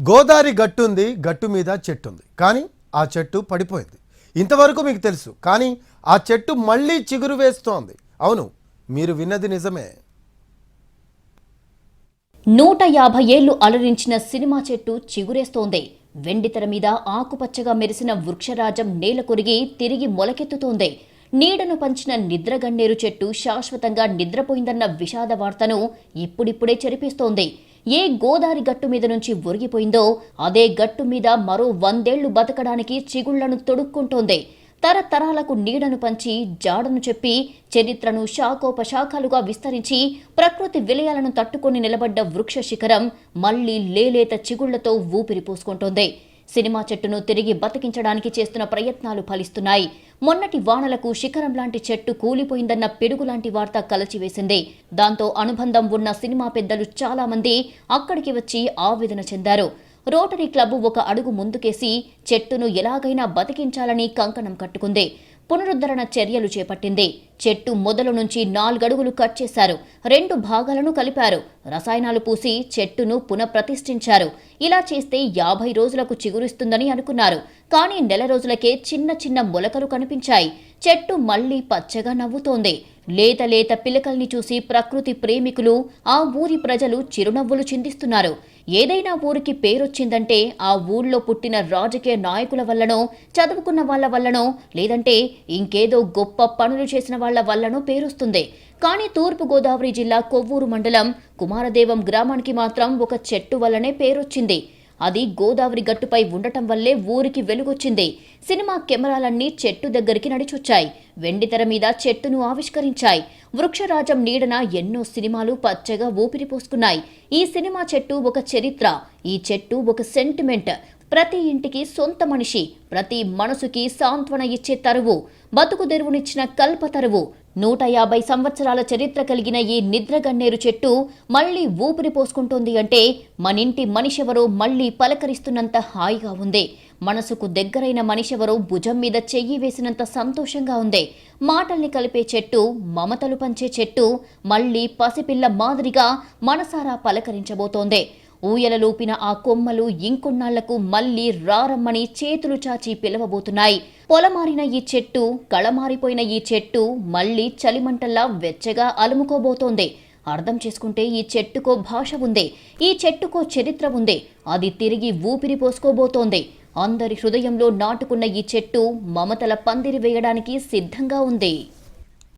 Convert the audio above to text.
గోదావరి గట్టుంది గట్టు మీద చెట్టు ఉంది కానీ ఆ చెట్టు పడిపోయింది. ఇంతవరకు మీకు తెలుసు. కానీ ఆ చెట్టు మళ్ళీ చిగురు వేస్తోంది. అవును మీరు విన్నది నిజమే. నూట యాభై ఏళ్ళు అలరించిన సినిమా చెట్టు చిగురేస్తోంది. వెండితెర మీద ఆకుపచ్చగా మెరిసిన వృక్షరాజం నేల కొరిగి తిరిగి మొలకెత్తుతోంది. నీడను పంచిన నిద్రగన్నేరు చెట్టు శాశ్వతంగా నిద్రపోయిందన్న విషాద వార్తను ఇప్పుడిప్పుడే చెరిపిస్తోంది. ఏ గోదారి గట్టు మీద నుంచి ఒరిగిపోయిందో అదే గట్టు మీద మరో వందేళ్ళు బతకడానికి చిగుళ్ళను తొడుక్కుంటోంది. తరతరాలకు నీడను పంచి జాడను చెప్పి చరిత్రను శాఖోపశాఖలుగా విస్తరించి ప్రకృతి విలయాలను తట్టుకొని నిలబడ్డ వృక్ష శిఖరం మళ్ళీ లేలేత చిగుళ్ళతో ఊపిరి పోసుకుంటోంది. సినిమా చెట్టును తిరిగి బతికించడానికి చేస్తున్న ప్రయత్నాలు ఫలిస్తున్నాయి. మొన్నటి వానలకు శిఖరం లాంటి చెట్టు కూలిపోయిందన్న పిడుగు లాంటి వార్త కలచివేసింది. దాంతో అనుబంధం ఉన్న సినిమా పెద్దలు చాలా మంది అక్కడికి వచ్చి ఆవేదన చెందారు. రోటరీ క్లబ్ ఒక అడుగు ముందుకేసి చెట్టును ఎలాగైనా బతికించాలని కంకణం కట్టుకుంది. పునరుద్ధరణ చర్యలు చేపట్టింది. చెట్టు మొదలు నుంచి నాలుగడుగులు కట్ చేశారు. రెండు భాగాలను కలిపారు. రసాయనాలు పూసి చెట్టును పునఃప్రతిష్ఠించారు. ఇలా చేస్తే యాభై రోజులకు చిగురిస్తుందని అనుకున్నారు. కానీ నెల రోజులకే చిన్న చిన్న మొలకలు కనిపించాయి. చెట్టు మళ్ళీ పచ్చగా నవ్వుతోంది. లేత లేత పిలకల్ని చూసి ప్రకృతి ప్రేమికులు ఆ ఊరి ప్రజలు చిరునవ్వులు చిందిస్తున్నారు. ఏదైనా ఊరికి పేరొచ్చిందంటే ఆ ఊళ్ళో పుట్టిన రాజకీయ నాయకుల వల్లనో చదువుకున్న వాళ్ళ వల్లనో లేదంటే ఇంకేదో గొప్ప పనులు చేసిన వాళ్ళ వల్లనో పేరొస్తుంది. కానీ తూర్పు గోదావరి జిల్లా కొవ్వూరు మండలం కుమారదేవం గ్రామానికి మాత్రం ఒక చెట్టు వల్లనే పేరొచ్చింది. అది గోదావరి గట్టుపై ఉండటం వల్లే ఊరికి వెలుగొచ్చింది. సినిమా కెమెరాలన్నీ చెట్టు దగ్గరికి నడిచొచ్చాయి. వెండితెర మీద చెట్టును ఆవిష్కరించాయి. వృక్షరాజం నీడన ఎన్నో సినిమాలు పచ్చగా ఊపిరి పోసుకున్నాయి. ఈ సినిమా చెట్టు ఒక చరిత్ర. ఈ చెట్టు ఒక సెంటిమెంట్. ప్రతి ఇంటికి సొంత మనిషి ప్రతి మనసుకి సాంత్వన ఇచ్చే తరువు. బతుకు తెరువునిచ్చిన కల్ప తరువు. నూట యాభై సంవత్సరాల చరిత్ర కలిగిన ఈ నిద్రగన్నేరు చెట్టు మళ్ళీ ఊపిరి పోసుకుంటోంది అంటే మనింటి మనిషెవరో మళ్ళీ పలకరిస్తున్నంత హాయిగా ఉంది. మనసుకు దగ్గరైన మనిషెవరో భుజం మీద చెయ్యి వేసినంత సంతోషంగా ఉంది. మాటల్ని కలిపే చెట్టు మమతలు పంచే చెట్టు మళ్ళీ పసిపిల్ల మాదిరిగా మనసారా పలకరించబోతోంది. ఊయలలోపిన ఆ కొమ్మలు ఇంకొన్నాళ్ళకు మళ్ళీ రారమ్మని చేతులు చాచి పిలవబోతున్నాయి. పొలమారిన ఈ చెట్టు కళమారిపోయిన ఈ చెట్టు మళ్ళీ చలిమంటల్లా వెచ్చగా అలుముకోబోతోంది. అర్థం చేసుకుంటే ఈ చెట్టుకో భాష ఉంది ఈ చెట్టుకో చరిత్ర ఉంది అది తిరిగి ఊపిరి పోసుకోబోతోంది. అందరి హృదయంలో నాటుకున్న ఈ చెట్టు మమతల పందిరి వేయడానికి సిద్ధంగా ఉంది.